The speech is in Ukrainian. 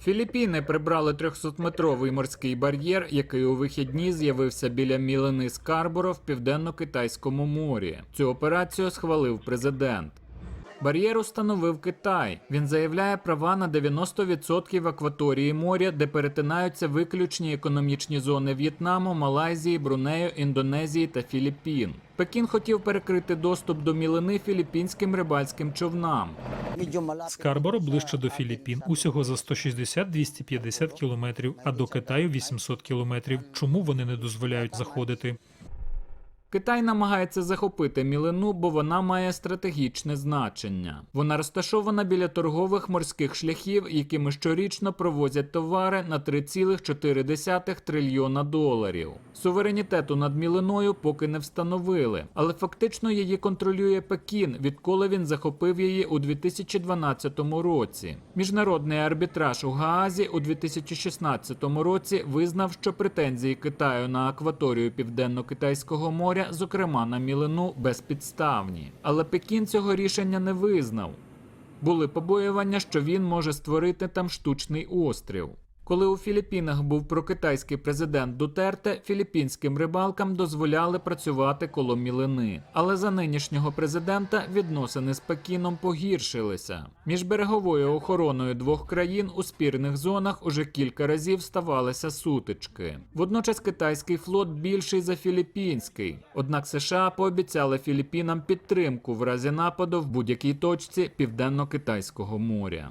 Філіппіни прибрали 300-метровий морський бар'єр, який у вихідні з'явився біля мілини Скарборо в південно-китайському морі. Цю операцію схвалив президент. Бар'єр установив Китай. Він заявляє права на 90% акваторії моря, де перетинаються виключні економічні зони В'єтнаму, Малайзії, Брунею, Індонезії та Філіппін. Пекін хотів перекрити доступ до мілини філіппінським рибальським човнам. Скарборо ближче до Філіппін, усього за 160-250 кілометрів, а до Китаю 800 кілометрів. Чому вони не дозволяють заходити? Китай намагається захопити мілину, бо вона має стратегічне значення. Вона розташована біля торгових морських шляхів, якими щорічно провозять товари на 3,4 трильйона доларів. Суверенітету над мілиною поки не встановили, але фактично її контролює Пекін, відколи він захопив її у 2012 році. Міжнародний арбітраж у Гаазі у 2016 році визнав, що претензії Китаю на акваторію Південно-Китайського моря, зокрема на мілину, безпідставні. Але Пекін цього рішення не визнав. Були побоювання, що він може створити там штучний острів. Коли у Філіппінах був прокитайський президент Дутерте, філіппінським рибалкам дозволяли працювати коло мілини. Але за нинішнього президента відносини з Пекіном погіршилися. Між береговою охороною двох країн у спірних зонах уже кілька разів ставалися сутички. Водночас китайський флот більший за філіппінський. Однак США пообіцяли Філіппінам підтримку в разі нападу в будь-якій точці південно-китайського моря.